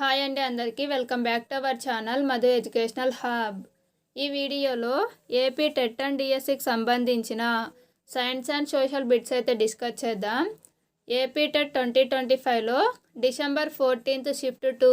Hi అండి అందరికీ. Welcome back to our channel Madhu educational hub ఈ వీడియోలో ఏపీ టెట్ అండ్ డిఎస్సికి సంబంధించిన సైన్స్ అండ్ సోషల్ బిట్స్ అయితే డిస్కస్ చేద్దాం. ఏపీ టెట్ ట్వంటీ ట్వంటీ ఫైవ్లో December fourteenth shift two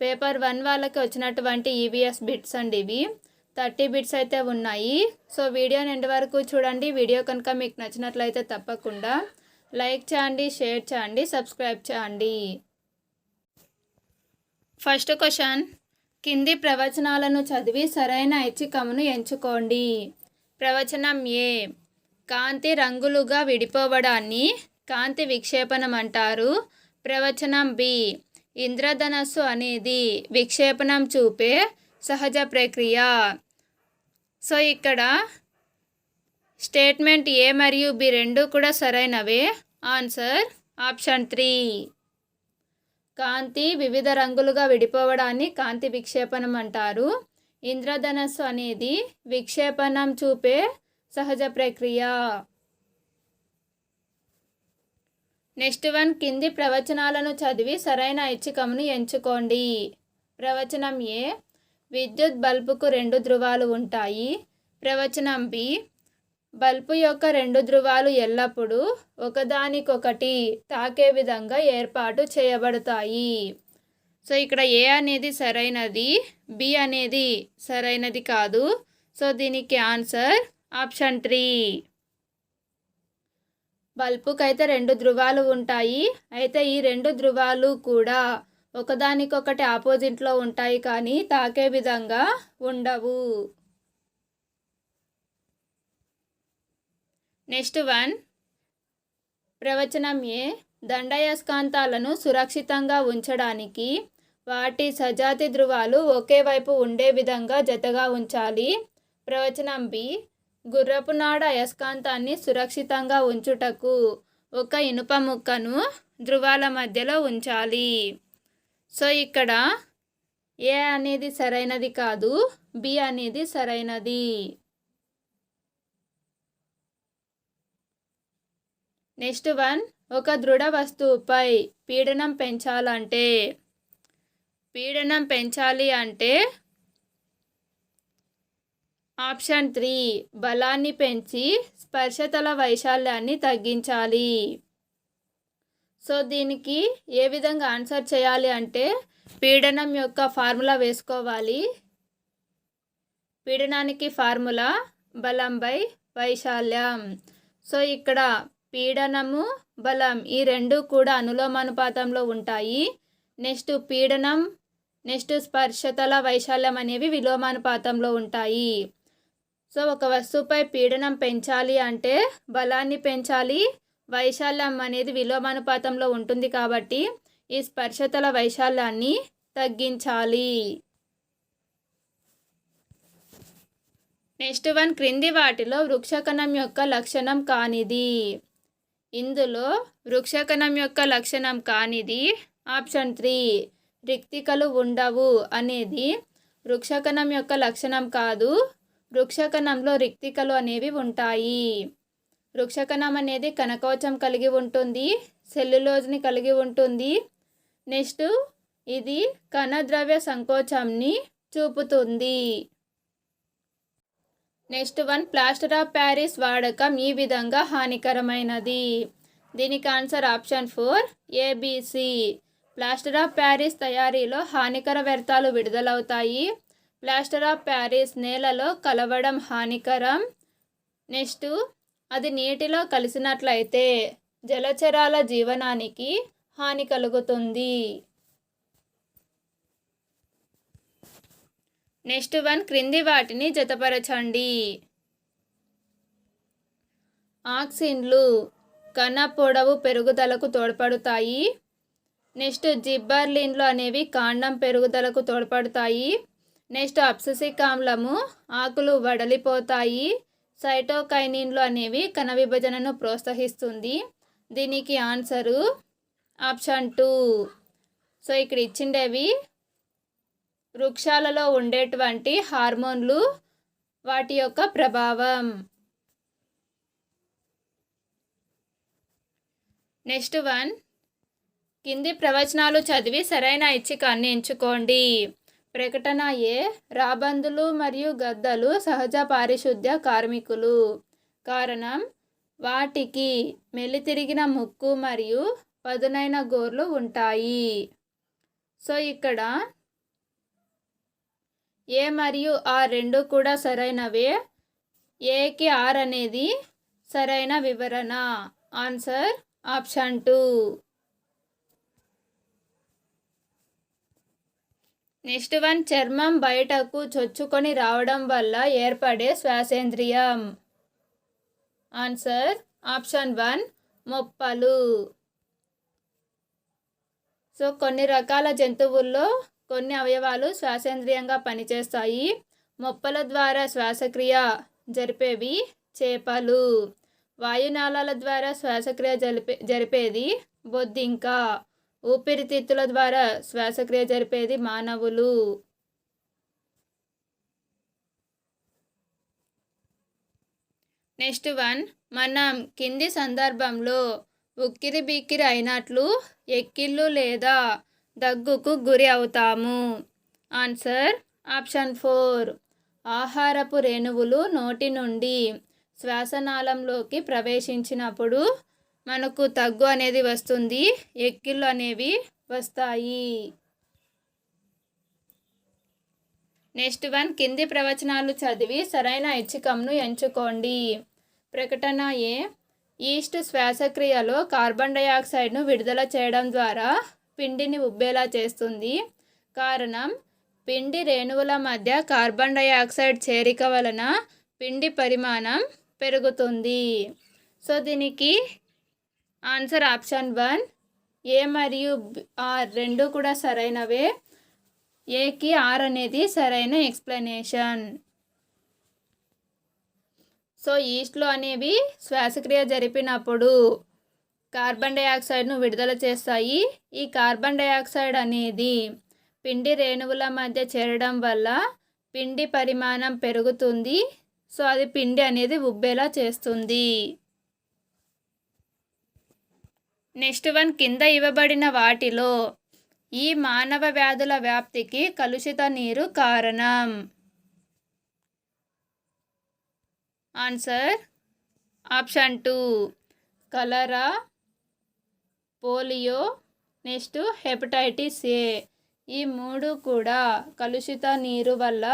paper one వాళ్ళకి వచ్చినటువంటి ఈవీఎస్ బిట్స్ అండి ఇవి. థర్టీ బిట్స్ అయితే ఉన్నాయి. సో వీడియో నిండి వరకు చూడండి. వీడియో కనుక మీకు నచ్చినట్లయితే తప్పకుండా లైక్ చేయండి షేర్ చేయండి సబ్స్క్రైబ్ చేయండి. First question. కింది ప్రవచనాలను చదివి సరైన ఐచ్ఛికమును ఎంచుకోండి. ప్రవచనం ఏ? కాంతి రంగులుగా విడిపోవడాన్ని కాంతి విక్షేపణం అంటారు ప్రవచనం బి? ఇంద్రధనస్సు అనేది విక్షేపణం చూపే సహజ ప్రక్రియ. సో ఇక్కడ స్టేట్మెంట్ ఏ మరియు బి రెండు కూడా సరైనవే. Answer option three. కాంతి వివిధ రంగులుగా విడిపోవడాన్ని కాంతి విక్షేపణం అంటారు. ఇంద్రధనస్సు అనేది విక్షేపణం చూపే సహజ ప్రక్రియ. నెక్స్ట్ వన్ కింది ప్రవచనాలను చదివి సరైన ఐచ్ఛికమును ఎంచుకోండి. ప్రవచనం ఏ విద్యుత్ బల్బుకు రెండు ధృవాలు ఉంటాయి. ప్రవచనం బి బల్బు యొక్క రెండు ధ్రువాలు ఎల్లప్పుడూ ఒకదానికొకటి తాకే విధంగా ఏర్పాటు చేయబడతాయి. సో ఇక్కడ ఏ అనేది సరైనది బి అనేది సరైనది కాదు. సో దీనికి ఆన్సర్ ఆప్షన్ త్రీ. బల్బుకైతే రెండు ధ్రువాలు ఉంటాయి. అయితే ఈ రెండు ధ్రువాలు కూడా ఒకదానికొకటి ఆపోజిట్లో ఉంటాయి కానీ తాకే విధంగా ఉండవు. Next one. ప్రవచనం ఏ? దండయస్కాంతాలను సురక్షితంగా ఉంచడానికి వాటి సజాతి ధృవాలు ఒకే వైపు ఉండే విధంగా జతగా ఉంచాలి. ప్రవచనం బి. గుర్రపు నాడ అయస్కాంతాన్ని సురక్షితంగా ఉంచుటకు ఒక ఇనుప ముక్కను ధృవాల మధ్యలో ఉంచాలి. సో ఇక్కడ ఏ అనేది సరైనది కాదు బి అనేది సరైనది. నెక్స్ట్ వన్ ఒక దృఢ వస్తువుపై పీడనం పెంచాలంటే పీడనం పెంచాలి అంటే ఆప్షన్ త్రీ బలాన్ని పెంచి స్పర్శతల వైశాల్యాన్ని తగ్గించాలి. సో దీనికి ఏ విధంగా ఆన్సర్ చేయాలి అంటే పీడనం యొక్క ఫార్ములా వేసుకోవాలి. పీడనానికి ఫార్ములా బలం బై వైశాల్యం. సో ఇక్కడ పీడనము బలం ఈ రెండు కూడా అనులోమానుపాతంలో ఉంటాయి. నెక్స్ట్ పీడనం నెక్స్ట్ స్పర్శతల వైశాల్యం అనేవి విలోమానుపాతంలో ఉంటాయి. సో ఒక వస్తువుపై పీడనం పెంచాలి అంటే బలాన్ని పెంచాలి వైశాల్యం అనేది విలోమానుపాతంలో ఉంటుంది కాబట్టి ఈ స్పర్శతల వైశాల్యాన్ని తగ్గించాలి. నెక్స్ట్ వన్ క్రింది వాటిలో వృక్షకణం యొక్క లక్షణం కానిది. ఇందులో వృక్షకణం యొక్క లక్షణం కానిది ఆప్షన్ త్రీ రిక్తికలు ఉండవు అనేది వృక్షకణం యొక్క లక్షణం కాదు. వృక్షకణంలో రిక్తికలు అనేవి ఉంటాయి. వృక్షకణం అనేది కనకవచం కలిగి ఉంటుంది సెల్యులోజ్ని కలిగి ఉంటుంది. నెక్స్ట్ ఇది కణద్రవ్య సంకోచంని చూపుతుంది. Next one plaster of Paris వాడకం ఈ విధంగా హానికరమైనది. దీనికి answer option four ABC plaster of Paris తయారీలో హానికర వ్యర్థాలు విడుదలవుతాయి. ప్లాస్టర్ ఆఫ్ ప్యారిస్ నేలలో కలవడం హానికరం. నెక్స్ట్ అది నీటిలో కలిసినట్లయితే జలచరాల జీవనానికి హాని కలుగుతుంది. నెక్స్ట్ వన్ క్రింది వాటిని జతపరచండి. ఆక్సిన్లు కణ పొడవు పెరుగుదలకు తోడ్పడతాయి. నెక్స్ట్ జిబ్బర్లిన్లు అనేవి కాండం పెరుగుదలకు తోడ్పడతాయి. నెక్స్ట్ అప్ససిక్ ఆమ్లము ఆకులు వడలిపోతాయి. సైటోకైనిన్లు అనేవి కణ విభజనను ప్రోత్సహిస్తుంది. దీనికి ఆన్సరు ఆప్షన్ టూ. సో ఇక్కడ ఇచ్చిండేవి వృక్షాలలో ఉండేటువంటి హార్మోన్లు వాటి యొక్క ప్రభావం. Next one. కింది ప్రవచనాలు చదివి సరైన ఐచ్ఛికాన్ని ఎంచుకోండి. ప్రకటన ఏ? రాబందులు మరియు గద్దలు సహజ పారిశుద్ధ్య కార్మికులు. కారణం? వాటికి మెలితిరిగిన ముక్కు మరియు పదునైన గోర్లు ఉంటాయి. సో ఇక్కడ ఏ మరియు ఆర్ రెండు కూడా సరైనవే? ఏకి ఆర్ అనేది సరైన వివరణ. Answer option two. Next one చర్మం బయటకు చొచ్చుకొని రావడం వల్ల ఏర్పడే శ్వాసేంద్రియం. ఆన్సర్ ఆప్షన్ వన్ మొప్పలు. సో కొన్ని రకాల జంతువుల్లో కొన్ని అవయవాలు శ్వాసేంద్రియంగా పనిచేస్తాయి. మొప్పల ద్వారా శ్వాసక్రియ జరిపేవి చేపలు. వాయునాళాల ద్వారా శ్వాసక్రియ జరిపే జరిపేది బొద్దింక. ఊపిరితిత్తుల ద్వారా శ్వాసక్రియ జరిపేది మానవులు. నెక్స్ట్ వన్ మనం కింది సందర్భంలో ఉక్కిరి బిక్కిరి అయినట్లు ఎక్కిళ్ళు లేదా దగ్గుకు గురి అవుతాము. Answer option four. ఆహారపు రేణువులు నోటి నుండి శ్వాసనాళంలోకి ప్రవేశించినప్పుడు మనకు తగ్గు అనేది వస్తుంది ఎక్కిళ్ళు అనేవి వస్తాయి. నెక్స్ట్ వన్ కింది ప్రవచనాలు చదివి సరైన ఐచ్ఛికంను ఎంచుకోండి. ప్రకటన ఏ. ఈస్ట్ శ్వాసక్రియలో కార్బన్ డయాక్సైడ్ను విడుదల చేయడం ద్వారా పిండిని ఉబ్బేలా చేస్తుంది. కారణం పిండి రేణువుల మధ్య కార్బన్ డైఆక్సైడ్ చేరిక వలన పిండి పరిమాణం పెరుగుతుంది. సో దీనికి ఆన్సర్ ఆప్షన్ వన్ ఏ మరియు ఆర్ రెండు కూడా సరైనవే. ఏకి ఆర్ అనేది సరైన ఎక్స్ప్లెనేషన్. సో ఈస్ట్లో అనేవి శ్వాసక్రియ జరిపినప్పుడు కార్బన్ డైఆక్సైడ్ను విడుదల చేస్తాయి. ఈ కార్బన్ డైఆక్సైడ్ అనేది పిండి రేణువుల మధ్య చేరడం వల్ల పిండి పరిమాణం పెరుగుతుంది. సో అది పిండి అనేది ఉబ్బేలా చేస్తుంది. నెక్స్ట్ వన్ కింద ఇవ్వబడిన వాటిలో ఈ మానవ వ్యాధుల వ్యాప్తికి కలుషిత నీరు కారణం. Answer option two cholera polio next hepatitis A. ఈ మూడు కూడా కలుషిత నీరు వల్ల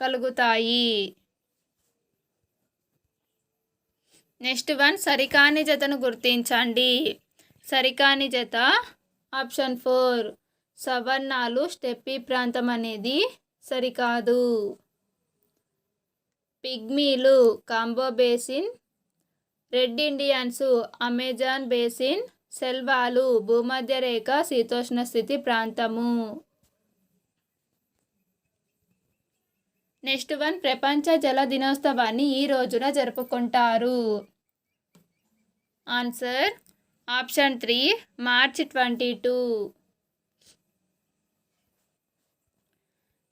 కలుగుతాయి. నెక్స్ట్ వన్ సరికాని జతను గుర్తించండి. సరికాని జత ఆప్షన్ ఫోర్ సవర్ణాలు స్టెప్పీ ప్రాంతం అనేది సరికాదు. పిగ్మీలు Congo basin red Indians Amazon basin సెల్వాలు భూమధ్యరేఖ శీతోష్ణ స్థితి ప్రాంతము. నెక్స్ట్ వన్ ప్రపంచ జల దినోత్సవాన్ని ఈ రోజున జరుపుకుంటారు. Answer option three March twenty two.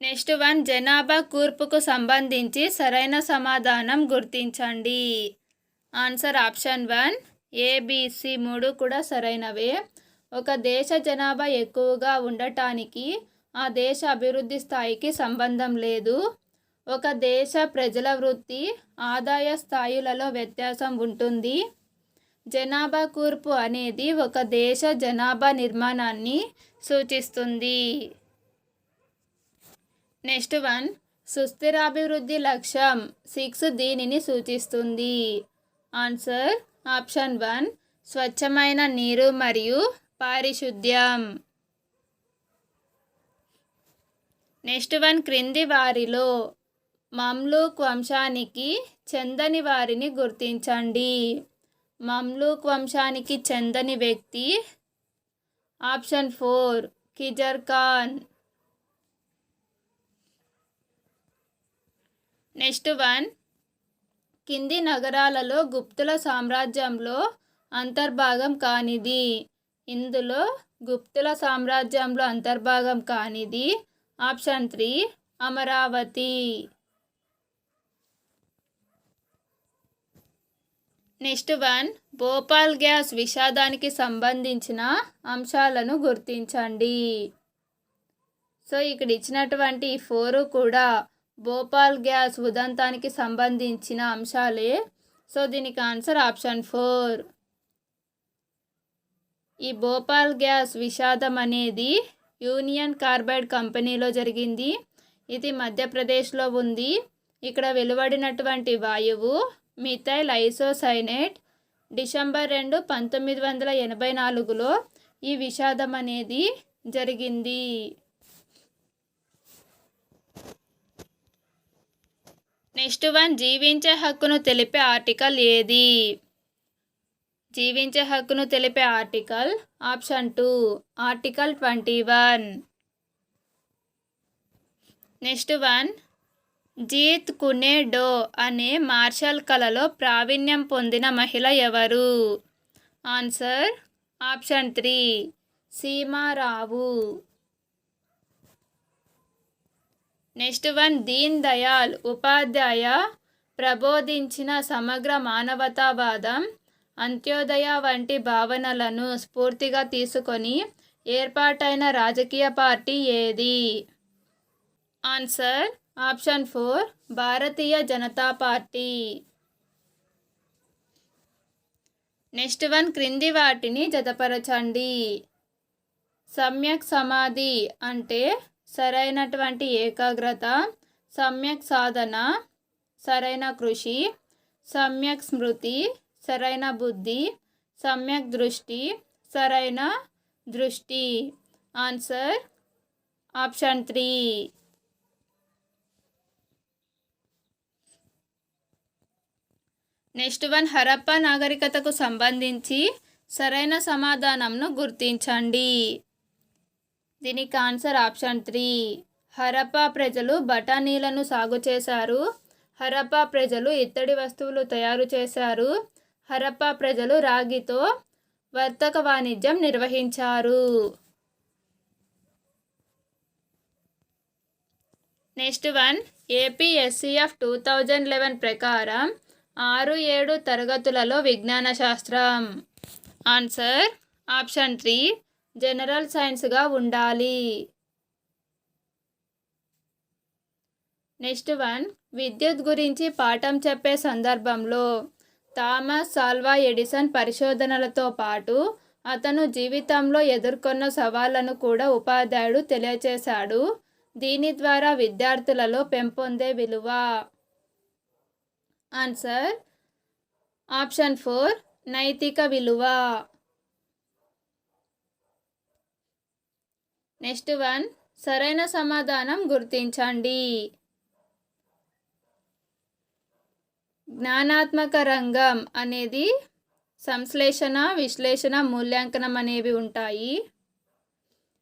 Next one జనాభా కూర్పుకు సంబంధించి సరైన సమాధానం గుర్తించండి. ఆన్సర్ ఆప్షన్ వన్ ఏబిసి మూడు కూడా సరైనవే. ఒక దేశ జనాభా ఎక్కువగా ఉండటానికి ఆ దేశ అభివృద్ధి స్థాయికి సంబంధం లేదు. ఒక దేశ ప్రజల వృత్తి ఆదాయ స్థాయిలలో వ్యత్యాసం ఉంటుంది. జనాభా కూర్పు అనేది ఒక దేశ జనాభా నిర్మాణాన్ని సూచిస్తుంది. నెక్స్ట్ వన్ సుస్థిరాభివృద్ధి లక్ష్యం. సిక్స్ దీనిని సూచిస్తుంది. ఆన్సర్ ఆప్షన్ వన్ స్వచ్ఛమైన నీరు మరియు పారిశుద్ధ్యం. నెక్స్ట్ వన్ క్రింది వారిలో మమ్లూక్ వంశానికి చెందని వారిని గుర్తించండి. మమ్లూక్ వంశానికి చెందని వ్యక్తి. Option four Khizr Khan. Next one కింది నగరాలలో గుప్తుల సామ్రాజ్యంలో అంతర్భాగం కానిది. ఇందులో గుప్తుల సామ్రాజ్యంలో అంతర్భాగం కానిది. Option three Amaravati. Next one Bhopal gas విషాదానికి సంబంధించిన అంశాలను గుర్తించండి. సో ఇక్కడ ఇచ్చినటువంటి ఈ ఫోరు కూడా భోపాల్ గ్యాస్ ఉదంతానికి సంబంధించిన అంశాలే. సో దీనికి ఆన్సర్ ఆప్షన్ ఫోర్. ఈ భోపాల్ గ్యాస్ విషాదం అనేది యూనియన్ కార్బైడ్ కంపెనీలో జరిగింది. ఇది మధ్యప్రదేశ్లో ఉంది. ఇక్కడ వెలువడినటువంటి వాయువు మిథైల్ ఐసోసైనేట్ డిసెంబర్ రెండు పంతొమ్మిది వందల ఎనభై నాలుగులో ఈ విషాదం అనేది జరిగింది. నెక్స్ట్ వన్ జీవించే హక్కును తెలిపే ఆర్టికల్ ఏది? జీవించే హక్కును తెలిపే article option two article twenty one. Next one Jeet Kune Do అనే మార్షల్ కళలో ప్రావీణ్యం పొందిన మహిళ ఎవరు? Answer option three Seema Rao. Next one Deen Dayal Upadhyaya ప్రబోధించిన సమగ్ర మానవతావాదం అంత్యోదయ వంటి భావనలను స్ఫూర్తిగా తీసుకొని ఏర్పాటైన రాజకీయ పార్టీ ఏది? Answer option four Bharatiya Janata party. Next one క్రింది వాటిని జతపరచండి. సమ్యక్ సమాధి అంటే సరైనటువంటి ఏకాగ్రత సమ్యక్ సాధన సరైన కృషి సమ్యక్ స్మృతి సరైన బుద్ధి సమ్యక్ దృష్టి సరైన దృష్టి. Answer option three. Next one Harappa నాగరికతకు సంబంధించి సరైన సమాధానంను గుర్తించండి. దీనికి ఆన్సర్ ఆప్షన్ త్రీ. హరప్పా ప్రజలు బఠానీలను సాగు చేశారు. హరప్పా ప్రజలు ఇత్తడి వస్తువులు తయారు చేశారు. హరప్పా ప్రజలు రాగితో వర్తక వాణిజ్యం నిర్వహించారు. Next one. APSCF two thousand eleven ప్రకారం ఆరు ఏడు తరగతులలో విజ్ఞాన శాస్త్రం ఆన్సర్ ఆప్షన్ త్రీ. జనరల్ సైన్స్గా ఉండాలి. నెక్స్ట్ వన్ విద్యుత్ గురించి పాఠం చెప్పే సందర్భంలో థామస్ సాల్వా ఎడిసన్ పరిశోధనలతో పాటు అతను జీవితంలో ఎదుర్కొన్న సవాళ్ళను కూడా ఉపాధ్యాయుడు తెలియచేశాడు. దీని ద్వారా విద్యార్థులలో పెంపొందే విలువ. ఆన్సర్ ఆప్షన్ ఫోర్ నైతిక విలువ. నెక్స్ట్ వన్ సరైన సమాధానం గుర్తించండి. జ్ఞానాత్మక రంగం అనేది సంశ్లేషణ విశ్లేషణ మూల్యాంకనం అనేవి ఉంటాయి.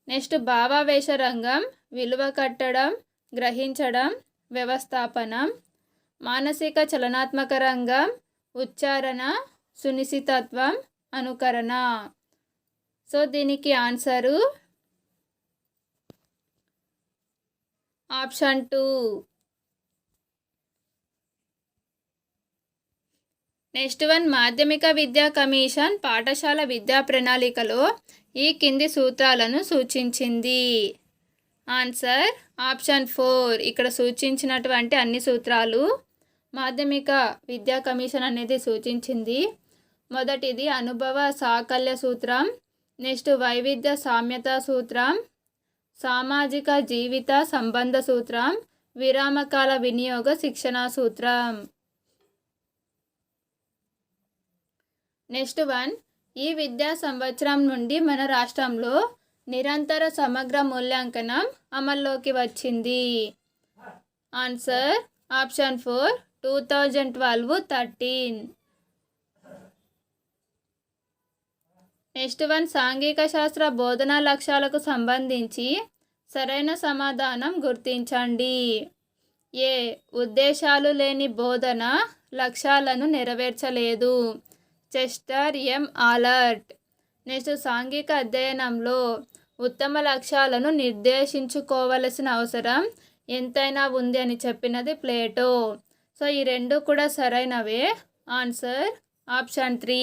నెక్స్ట్ భావావేశ రంగం విలువ కట్టడం గ్రహించడం వ్యవస్థాపనం. మానసిక చలనాత్మక రంగం ఉచ్చారణ సునిశ్చితత్వం అనుకరణ. సో దీనికి answer option two next one మాధ్యమిక విద్యా కమిషన్ పాఠశాల విద్యా ప్రణాళికలో ఈ కింది సూత్రాలను సూచించింది. ఆన్సర్ ఆప్షన్ ఫోర్ ఇక్కడ సూచించినటువంటి అన్ని సూత్రాలు మాధ్యమిక విద్యా కమిషన్ అనేది సూచించింది. మొదటిది అనుభవ సాకల్య సూత్రం నెక్స్ట్ వైవిధ్య సామ్యత సూత్రం సామాజిక జీవిత సంబంధ సూత్రం విరామకాల వినియోగ శిక్షణా సూత్రం. నెక్స్ట్ వన్ ఈ విద్యా సంవత్సరం నుండి మన రాష్ట్రంలో నిరంతర సమగ్ర మూల్యాంకనం అమల్లోకి వచ్చింది. Answer option four two thousand twelve thirteen. Next one సాంఘిక శాస్త్ర బోధనా లక్ష్యాలకు సంబంధించి సరైన సమాధానం గుర్తించండి. ఏ. ఉద్దేశాలు లేని బోధన లక్ష్యాలను నెరవేర్చలేదు. చెస్టర్ ఎం. ఆలర్ట్. నెక్స్ట్ సాంఘిక అధ్యయనంలో ఉత్తమ లక్ష్యాలను నిర్దేశించుకోవలసిన అవసరం ఎంతైనా ఉంది అని చెప్పినది ప్లేటో. సో ఈ రెండు కూడా సరైనవే. Answer option three.